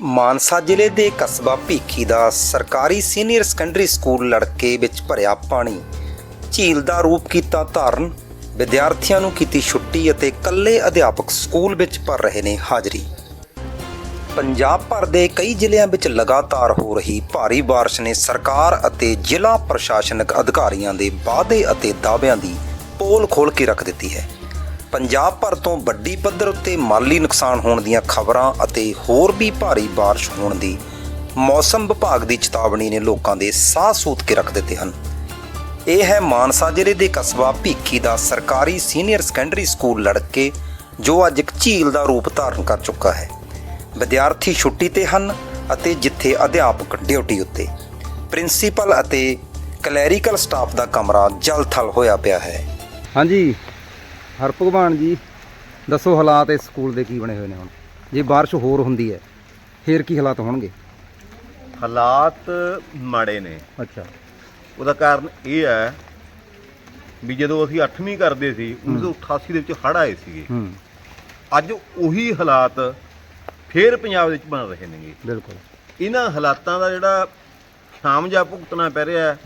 ਮਾਨਸਾ ਜ਼ਿਲ੍ਹੇ ਦੇ ਕਸਬਾ ਭੀਖੀ ਦਾ ਸਰਕਾਰੀ ਸੀਨੀਅਰ ਸੈਕੰਡਰੀ ਸਕੂਲ ਲੜਕੇ ਵਿੱਚ ਭਰਿਆ ਪਾਣੀ। ਝੀਲ ਦਾ ਰੂਪ ਕੀਤਾ ਧਾਰਨ। ਵਿਦਿਆਰਥੀਆਂ ਨੂੰ ਕੀਤੀ ਛੁੱਟੀ ਅਤੇ ਇਕੱਲੇ ਅਧਿਆਪਕ ਸਕੂਲ ਵਿੱਚ ਭਰ ਰਹੇ ਨੇ ਹਾਜ਼ਰੀ। ਪੰਜਾਬ ਭਰ ਦੇ ਕਈ ਜ਼ਿਲ੍ਹਿਆਂ ਵਿੱਚ ਲਗਾਤਾਰ ਹੋ ਰਹੀ ਭਾਰੀ ਬਾਰਿਸ਼ ਨੇ ਸਰਕਾਰ ਅਤੇ ਜ਼ਿਲ੍ਹਾ ਪ੍ਰਸ਼ਾਸਨਿਕ ਅਧਿਕਾਰੀਆਂ ਦੇ ਵਾਅਦੇ ਅਤੇ ਦਾਅਵਿਆਂ ਦੀ ਪੋਲ ਖੋਲ ਕੇ ਰੱਖ ਦਿੱਤੀ ਹੈ। ਪੰਜਾਬ ਭਰ ਤੋਂ ਵੱਡੀ ਪੱਧਰ ਉੱਤੇ ਮਾਲੀ ਨੁਕਸਾਨ ਹੋਣ ਦੀਆਂ ਖਬਰਾਂ ਅਤੇ ਹੋਰ ਵੀ ਭਾਰੀ ਬਾਰਿਸ਼ ਹੋਣ ਦੀ ਮੌਸਮ ਵਿਭਾਗ ਦੀ ਚੇਤਾਵਨੀ ਨੇ ਲੋਕਾਂ ਦੇ ਸਾਹ ਸੂਤ ਕੇ ਰੱਖ ਦਿੱਤੇ ਹਨ। ਇਹ ਹੈ ਮਾਨਸਾ ਜ਼ਿਲ੍ਹੇ ਦੇ ਕਸਬਾ ਭੀਖੀ ਦਾ ਸਰਕਾਰੀ ਸੀਨੀਅਰ ਸੈਕੰਡਰੀ ਸਕੂਲ ਲੜਕੇ ਜੋ ਅੱਜ ਇੱਕ ਝੀਲ ਦਾ ਰੂਪ ਧਾਰਨ ਕਰ ਚੁੱਕਾ ਹੈ। ਵਿਦਿਆਰਥੀ ਛੁੱਟੀ ਤੇ ਹਨ ਅਤੇ ਜਿੱਥੇ ਅਧਿਆਪਕ ਡਿਊਟੀ ਉੱਤੇ ਪ੍ਰਿੰਸੀਪਲ ਅਤੇ ਕਲੈਰੀਕਲ ਸਟਾਫ ਦਾ ਕਮਰਾ ਜਲ-ਥਲ ਹੋਇਆ ਪਿਆ ਹੈ। ਹਾਂਜੀ। ਹਰਭਗਵਾਨ ਜੀ ਦੱਸੋ ਹਾਲਾਤ ਇਸ ਸਕੂਲ ਦੇ ਕੀ ਬਣੇ ਹੋਏ ਨੇ ਹੁਣ? ਜੇ ਬਾਰਿਸ਼ ਹੋਰ ਹੁੰਦੀ ਹੈ ਫੇਰ ਕੀ ਹਾਲਾਤ ਹੋਣਗੇ? ਹਾਲਾਤ ਮਾੜੇ ਨੇ। ਅੱਛਾ। ਉਹਦਾ ਕਾਰਨ ਇਹ ਹੈ ਵੀ ਜਦੋਂ ਅਸੀਂ 8ਵੀਂ ਕਰਦੇ ਸੀ 1988 ਦੇ ਵਿੱਚ ਹੜ੍ਹ ਆਏ ਸੀਗੇ। ਅੱਜ ਉਹੀ ਹਾਲਾਤ ਫੇਰ ਪੰਜਾਬ ਦੇ ਵਿੱਚ ਬਣ ਰਹੇ ਨੇਗੇ। ਬਿਲਕੁਲ। ਇਹਨਾਂ ਹਾਲਾਤਾਂ ਦਾ ਜਿਹੜਾ ਖਾਮਜਾ ਭੁਗਤਣਾ ਪੈ ਰਿਹਾ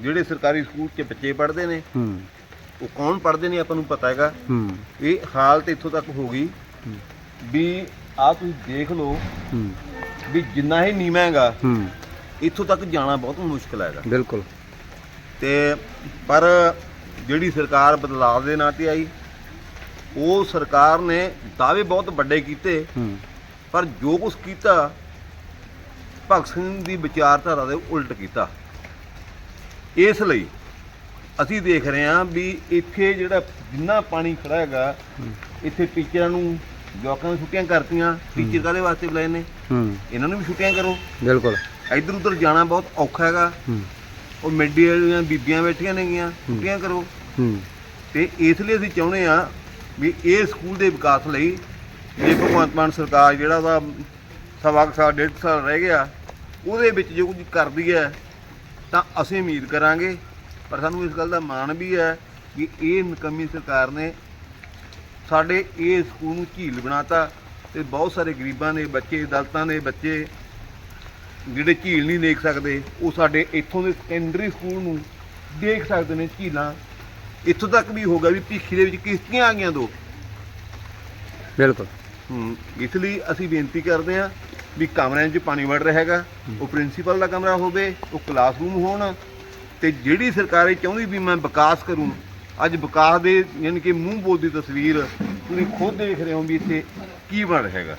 ਜਿਹੜੇ ਸਰਕਾਰੀ ਸਕੂਲ 'ਚ ਬੱਚੇ ਪੜ੍ਹਦੇ ਨੇ ਉਹ ਕੌਣ ਪੜ੍ਹਦੇ ਨੇ ਆਪਾਂ ਨੂੰ ਪਤਾ ਹੈਗਾ। ਹੂੰ। ਇਹ ਹਾਲਤ ਇੱਥੋਂ ਤੱਕ ਹੋ ਗਈ। ਵੀ ਆ ਤੁਸੀਂ ਦੇਖ ਲਓ ਹੂੰ। ਵੀ ਜਿੰਨਾ ਹੀ ਨੀਵਾਂ ਹੈਗਾ ਹੂੰ। ਇੱਥੋਂ ਤੱਕ ਜਾਣਾ ਬਹੁਤ ਮੁਸ਼ਕਲ ਹੈਗਾ। ਬਿਲਕੁਲ। ਤੇ ਪਰ ਜਿਹੜੀ ਸਰਕਾਰ ਬਦਲਾਅ ਦੇ ਨਾਂ ਤੇ ਆਈ ਉਹ ਸਰਕਾਰ ਨੇ ਦਾਅਵੇ ਬਹੁਤ ਵੱਡੇ ਕੀਤੇ। ਹੂੰ। ਪਰ ਜੋ ਕੁਝ ਕੀਤਾ ਭਗਤ ਸਿੰਘ ਦੀ ਵਿਚਾਰਧਾਰਾ ਦੇ ਉਲਟ ਕੀਤਾ। ਇਸ ਲਈ ਅਸੀਂ ਦੇਖ ਰਹੇ ਹਾਂ ਵੀ ਇੱਥੇ ਜਿਹੜਾ ਜਿੰਨਾ ਪਾਣੀ ਖੜਾ ਹੈਗਾ ਇੱਥੇ ਟੀਚਰਾਂ ਨੂੰ ਜਵਾਕਾਂ ਨੂੰ ਛੁੱਟੀਆਂ ਕਰਤੀਆਂ। ਟੀਚਰ ਕਾਦੇ ਵਾਸਤੇ ਬੁਲਾਏ ਨੇ? ਇਹਨਾਂ ਨੂੰ ਵੀ ਛੁੱਟੀਆਂ ਕਰੋ। ਬਿਲਕੁਲ। ਇੱਧਰ ਉੱਧਰ ਜਾਣਾ ਬਹੁਤ ਔਖਾ ਹੈਗਾ। ਉਹ ਮਿੱਡੀ ਵਾਲੀਆਂ ਬੀਬੀਆਂ ਬੈਠੀਆਂ ਨੇਗੀਆਂ ਛੁੱਟੀਆਂ ਕਰੋ। ਤੇ ਇਸ ਲਈ ਅਸੀਂ ਚਾਹੁੰਦੇ ਆ ਵੀ ਇਹ ਸਕੂਲ ਦੇ ਵਿਕਾਸ ਲਈ ਜੇ ਭਗਵੰਤ ਮਾਨ ਸਰਕਾਰ ਜਿਹੜਾ ਉਹਦਾ ਸਵਾ ਸਾਲ ਡੇਢ ਸਾਲ ਰਹਿ ਗਿਆ ਉਹਦੇ ਵਿੱਚ ਜੋ ਕੁਝ ਕਰਦੀ ਹੈ ਤਾਂ ਅਸੀਂ ਉਮੀਦ ਕਰਾਂਗੇ ਪਰ ਸਾਨੂੰ ਇਸ ਗੱਲ ਦਾ ਮਾਣ ਵੀ ਹੈ ਕਿ ਇਹ ਨਕਮੀ ਸਰਕਾਰ ਨੇ ਸਾਡੇ ਇਹ ਸਕੂਲ ਨੂੰ ਝੀਲ ਬਣਾਤਾ ਤੇ ਬਹੁਤ ਸਾਰੇ ਗਰੀਬਾਂ ਦੇ ਬੱਚੇ ਦਲਤਾਂ ਦੇ ਬੱਚੇ ਜਿਹੜੇ ਝੀਲ ਨਹੀਂ ਦੇਖ ਸਕਦੇ ਉਹ ਸਾਡੇ ਇੱਥੋਂ ਦੇ ਸੈਕੰਡਰੀ ਸਕੂਲ ਨੂੰ ਦੇਖ ਸਕਦੇ ਨੇ ਝੀਲਾਂ। ਇੱਥੋਂ ਤੱਕ ਵੀ ਹੋ ਗਿਆ ਵੀ ਭੀਖੀ ਦੇ ਵਿੱਚ ਕਿਸ਼ਤੀਆਂ ਆ ਗਈਆਂ ਦੋ। ਬਿਲਕੁਲ। ਹੂੰ ਇਸ ਲਈ ਅਸੀਂ ਬੇਨਤੀ ਕਰਦੇ ਹਾਂ ਵੀ ਕਮਰਿਆਂ 'ਚ ਪਾਣੀ ਵੜ ਰਿਹਾ ਹੈਗਾ ਉਹ ਪ੍ਰਿੰਸੀਪਲ ਦਾ ਕਮਰਾ ਹੋਵੇ ਉਹ ਕਲਾਸਰੂਮ ਹੋਣ ਤੇ ਜਿਹੜੀ ਸਰਕਾਰ ਇਹ ਚਾਹੁੰਦੀ ਵੀ ਮੈਂ ਵਿਕਾਸ ਕਰੂੰ, ਅੱਜ ਵਿਕਾਸ ਦੇ ਯਾਨੀ ਕਿ ਮੂੰਹ ਬੋਲ ਦੀ ਤਸਵੀਰ ਤੁਸੀਂ ਖੁਦ ਦੇਖ ਰਹੇ ਹੋ ਵੀ ਇੱਥੇ ਕੀ ਬਣ ਰਿਹਾ ਹੈਗਾ।